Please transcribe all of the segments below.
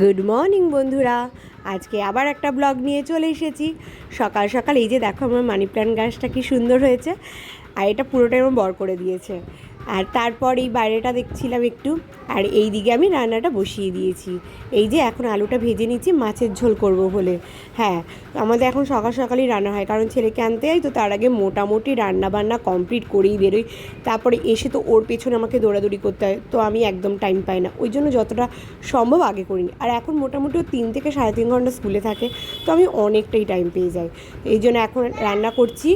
Good morning বন্ধুরা। আজকে আবার একটা ব্লগ নিয়ে চলে এসেছি। সকাল সকাল এই যে দেখো আমার মানি প্ল্যান্ট গাছটা কি সুন্দর হয়েছে। আর এটা পুরোটাই আমার বর করে দিয়েছে। আর তারপর এই বাইরেটা দেখছিলাম একটু, আর এই দিকে আমি রান্নাটা বসিয়ে দিয়েছি। এই যে এখন আলুটা ভেজে নিচ্ছি, মাছের ঝোল করব বলে। হ্যাঁ আমাদের এখন সকাল সকালই রান্না হয়, কারণ ছেলেকে আনতে যাই তো তার আগে মোটামুটি রান্না বান্না কমপ্লিট করেই বেরোই। তারপরে এসে তো ওর পেছনে আমাকে দৌড়াদৌড়ি করতে হয়, তো আমি একদম টাইম পাই না। ওই জন্য যতটা সম্ভব আগে করিনি। আর এখন মোটামুটি ও তিন থেকে সাড়ে তিন ঘণ্টা স্কুলে থাকে, তো আমি অনেকটাই টাইম পেয়ে যাই। এই জন্য এখন রান্না করছি।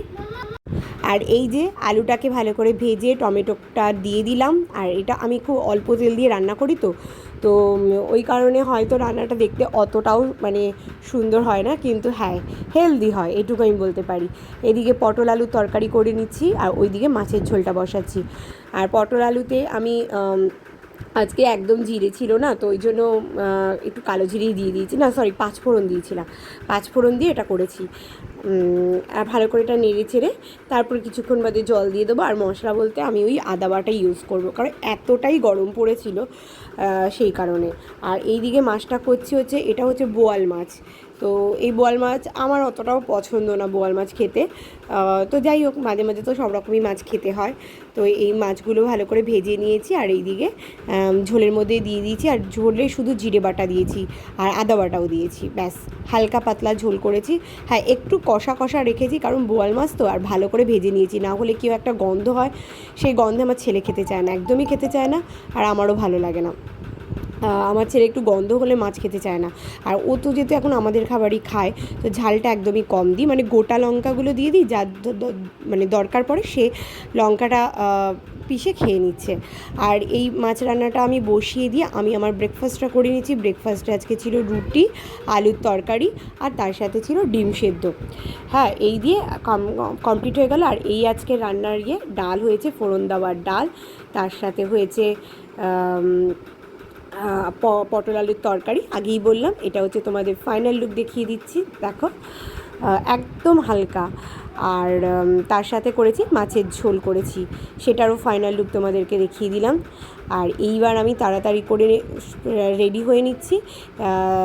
আর এই যে আলুটাকে ভালো করে ভেজে টমেটোটা দিয়ে দিলাম, আর এটা আমি খুব অল্প তেল দিয়ে রান্না করি তো তো ওই কারণে হয়তো রান্নাটা দেখতে অতটাও মানে সুন্দর হয় না, কিন্তু হ্যাঁ হেলদি হয়, এটুকু আমি বলতে পারি। এদিকে পটল আলুর তরকারি করে নিচ্ছি, আর ওইদিকে মাছের ঝোলটা বসাচ্ছি। আর পটল আলুতে আমি আজকে একদম জিরে ছিল না, তো ওই জন্য একটু কালো জিরেই দিয়ে দিয়েছি। না সরি পাঁচফোড়ন দিয়েছিলাম। পাঁচফোড়ন দিয়ে এটা করেছি। আর ভালো করে এটা নেড়ে ছেড়ে তারপর কিছুক্ষণ বাদে জল দিয়ে দেবো। আর মশলা বলতে আমি ওই আদা বাটা ইউজ করব, কারণ এতটাই গরম পড়েছিল সেই কারণে। আর এই দিকে মাছটা করছি হচ্ছে, এটা হচ্ছে বোয়াল মাছ। তো এই বোয়াল মাছ আমার অতটাও পছন্দ না বোয়াল মাছ খেতে। তো যাই হোক, মাঝে মাঝে তো সব রকমই মাছ খেতে হয়। তো এই মাছগুলো ভালো করে ভেজে নিয়েছি আর এইদিকে ঝোলের মধ্যে দিয়ে দিয়েছি আর ঝোলে শুধু জিরে বাটা দিয়েছি আর আদা বাটাও দিয়েছি। ব্যাস, হালকা পাতলা ঝোল করেছি। হ্যাঁ একটু কষা কষা রেখেছি কারণ বোয়াল মাছ তো আর ভালো করে ভেজে নিয়েছি। না হলে কেউ একটা গন্ধ হয়, সেই গন্ধে আমার ছেলে খেতে চায় না, একদমই খেতে চায় না আর আমারও ভালো লাগে না। আমার ছেলে একটু গন্ধ হলে মাছ খেতে চায় না। আর ও তো যেহেতু এখন আমাদের খাবারই খায়, তো ঝালটা একদমই কম দিই। মানে গোটা লঙ্কাগুলো দিয়ে দিই দ- মানে দরকার পড়ে সে লঙ্কাটা পিষে খেয়ে নিচ্ছে। আর এই মাছ রান্নাটা আমি বসিয়ে দিয়ে আমি আমার ব্রেকফাস্টটা করে নিচ্ছি ব্রেকফাস্টে আজকে ছিল রুটি, আলুর তরকারি, আর তার সাথে ছিল ডিম সেদ্ধ। হ্যাঁ এই দিয়ে কমপ্লিট হয়ে গেল। আর এই আজকে রান্নার ইয়ে ডাল হয়েছে ফোড়ন দেওয়ার ডাল। তার সাথে হয়েছে পটল আলুর তরকারি আগেই বললাম এটা হচ্ছে তোমাদের ফাইনাল লুক দেখিয়ে দিচ্ছি। দেখো একদম হালকা। আর তার সাথে করেছি মাছের ঝোল করেছি। সেটারও ফাইনাল লুক তোমাদেরকে দেখিয়ে দিলাম। আর এইবার আমি তাড়াতাড়ি করে রেডি হয়ে নিচ্ছি।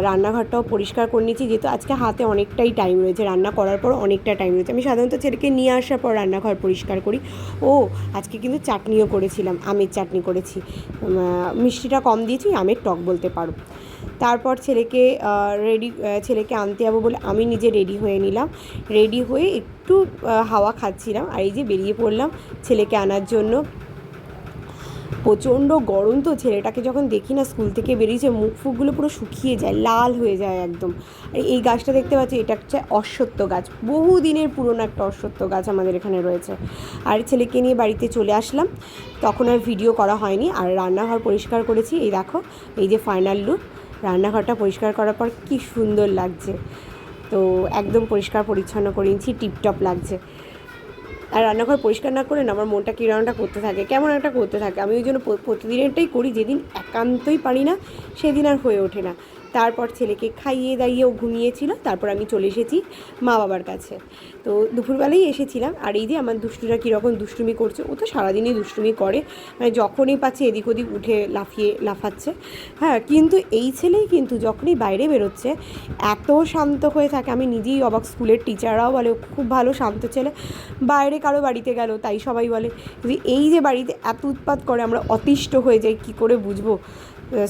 রান্নাঘরটাও পরিষ্কার করে নিচ্ছি। যেহেতু আজকে হাতে অনেকটাই টাইম রয়েছে। রান্না করার পর অনেকটা টাইম রয়েছে। আমি সাধারণত ছেলেকে নিয়ে আসার পর রান্নাঘর পরিষ্কার করি। ও, আজকে কিন্তু চাটনিও করেছিলাম। আমের চাটনি করেছি। মিষ্টিটা কম দিয়েছি, আমের টক বলতে পারো। তারপর ছেলেকে রেডি ছেলেকে আনতে যাব বলে আমি নিজে রেডি হয়ে নিলাম। রেডি হয়ে একটু হাওয়া খাচ্ছিলাম আর এই যে বেরিয়ে পড়লাম ছেলেকে আনার জন্য। প্রচণ্ড গরম তো, ছেলেটাকে যখন দেখি না স্কুল থেকে বেরিয়েছে, মুখ ফুকগুলো পুরো শুকিয়ে যায়, লাল হয়ে যায় একদম। আর এই গাছটা দেখতে পাচ্ছি, এটা হচ্ছে অশ্বত্থ গাছ, বহু দিনের পুরনো একটা অশ্বত্থ গাছ আমাদের এখানে রয়েছে। আর ছেলেকে নিয়ে বাড়িতে চলে আসলাম, তখন আর ভিডিও করা হয়নি, আর রান্নাঘর পরিষ্কার করেছি, এই দেখো, এই যে ফাইনাল লুক রান্নাঘরটা পরিষ্কার করার পর কি সুন্দর লাগছে। তো একদম পরিষ্কার পরিচ্ছন্ন করে নিচ্ছি টিপটপ লাগছে। আর রান্নাঘর পরিষ্কার না করে না, আমার মনটা কিরণটা করতে থাকে, কেমন একটা করতে থাকে। আমি ওই জন্য প্রতিদিনটাই করি, যেদিন একান্তই পারি না, সেদিন আর হয়ে ওঠে না। তারপর ছেলেকে খাইয়ে দাইয়ে ও ঘুমিয়েছিল, তারপর আমি চলে এসেছি মা বাবার কাছে। তো দুপুরবেলাই এসেছিলাম, আর এই যে আমার দুষ্টুরা কীরকম দুষ্টুমি করছে, ও তো সারাদিনই দুষ্টুমি করে মানে যখনই পাচ্ছে এদিক ওদিক উঠে লাফিয়ে লাফাচ্ছে। হ্যাঁ কিন্তু এই ছেলেই কিন্তু যখনই বাইরে বেরোচ্ছে, এত শান্ত হয়ে থাকে। আমি নিজেই অবাক, স্কুলের টিচাররাও বলে খুব ভালো শান্ত ছেলে। বাইরে কারও বাড়িতে গেল, তাই সবাই বলে যে, এই যে বাড়িতে এত উৎপাত করে, আমরা অতিষ্ঠ হয়ে যাই, কী করে বুঝব?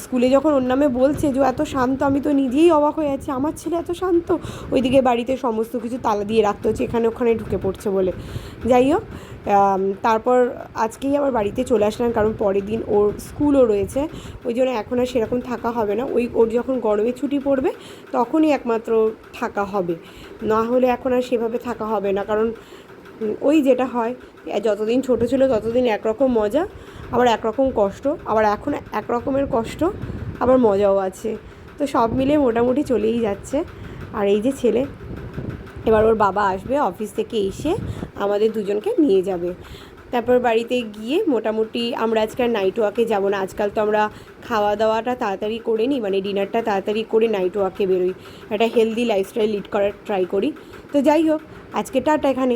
স্কুলে যখন ওর নামে বলছে যে এত শান্ত, আমি তো নিজেই অবাক হয়ে যাচ্ছি আমার ছেলে এত শান্ত। ওইদিকে বাড়িতে সমস্ত কিছু তালা দিয়ে রাখতে হচ্ছে, এখানে ওখানে ঢুকে পড়ছে বলে। যাই হোক তারপর আজকেই আবার বাড়িতে চলে আসলাম, কারণ পরের দিন ওর স্কুলও রয়েছে। ওই জন্য এখন আর সেরকম থাকা হবে না। ওই ওর যখন গরমে ছুটি পড়বে, তখনই একমাত্র থাকা হবে। না হলে এখন আর সেভাবে থাকা হবে না, কারণ ওই যেটা হয়, যতদিন ছোট ছিল ততদিন একরকম মজা, আবার একরকম কষ্ট, আবার এখন এক রকমের কষ্ট, আবার মজাও আছে। তো সব মিলে মোটামুটি চলেই যাচ্ছে। আর এই যে ছেলে, এবার ওর বাবা আসবে অফিস থেকে এসে আমাদের দুজনকে নিয়ে যাবে। তারপর বাড়িতে গিয়ে মোটামুটি আমরা আজকে আর নাইট ওয়াকে যাব না। আজকাল তো আমরা খাওয়া দাওয়াটা তাড়াতাড়ি করে নিই মানে ডিনারটা তাড়াতাড়ি করে নাইট ওয়াকে বেরোই। একটা হেলদি লাইফস্টাইল লিড করার ট্রাই করি। তো যাই হোক, আজকে টাটা এখানে।